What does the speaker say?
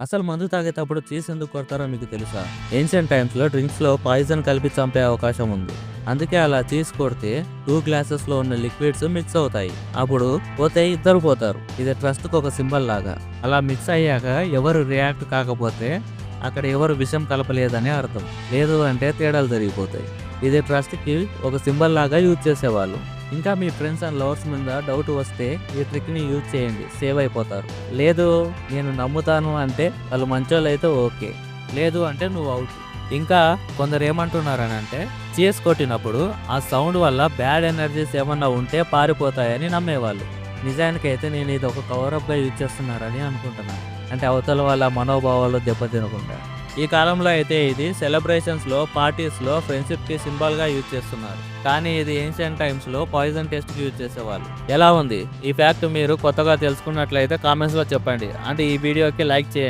అసలు మందు తాగేటప్పుడు చీజ్ ఎందుకు కొడతారో మీకు తెలుసా? ఏన్షియన్ టైమ్స్లో డ్రింక్స్లో పాయిజన్ కలిపి చంపే అవకాశం ఉంది. అందుకే అలా చీజ్ కొడితే టూ గ్లాసెస్లో ఉన్న లిక్విడ్స్ మిక్స్ అవుతాయి. అప్పుడు పోతే ఇద్దరు పోతారు. ఇది ట్రస్ట్కి ఒక సింబల్ లాగా. అలా మిక్స్ అయ్యాక ఎవరు రియాక్ట్ కాకపోతే అక్కడ ఎవరు విషం కలపలేదని అర్థం. లేదు అంటే తేడాలు జరిగిపోతాయి. ఇది ట్రస్ట్కి ఒక సింబల్ లాగా యూజ్ చేసేవాళ్ళు. ఇంకా మీ ఫ్రెండ్స్ అండ్ లవర్స్ మీద డౌట్ వస్తే ఈ ట్రిక్ని యూజ్ చేయండి. సేవ్ అయిపోతారు. లేదు నేను నమ్ముతాను అంటే వాళ్ళు మంచోళ్ళు అయితే ఓకే. లేదు అంటే నువ్వు అవుట్ ఇంకా కొందరు ఏమంటున్నారని అంటే చేస్ కొట్టినప్పుడు ఆ సౌండ్ వల్ల బ్యాడ్ ఎనర్జీస్ ఏమన్నా ఉంటే పారిపోతాయని నమ్మేవాళ్ళు. నిజానికైతే నేను ఇది ఒక కవరప్గా యూజ్ చేస్తున్నారని అనుకుంటున్నాను. అంటే అవతల వాళ్ళ మనోభావాలు దెబ్బతినకుండా. ఈ కాలంలో అయితే ఇది సెలబ్రేషన్స్లో పార్టీస్లో ఫ్రెండ్షిప్కి సింబల్గా యూజ్ చేస్తున్నారు. కానీ ఇది ఏన్షియన్ టైమ్స్లో పాయిజన్ టెస్ట్కి యూజ్ చేసేవాళ్ళు. ఎలా ఉంది? ఈ ఫ్యాక్ట్ మీరు కొత్తగా తెలుసుకున్నట్లయితే కామెంట్స్లో చెప్పండి. అంటే ఈ వీడియోకి లైక్ చేయండి.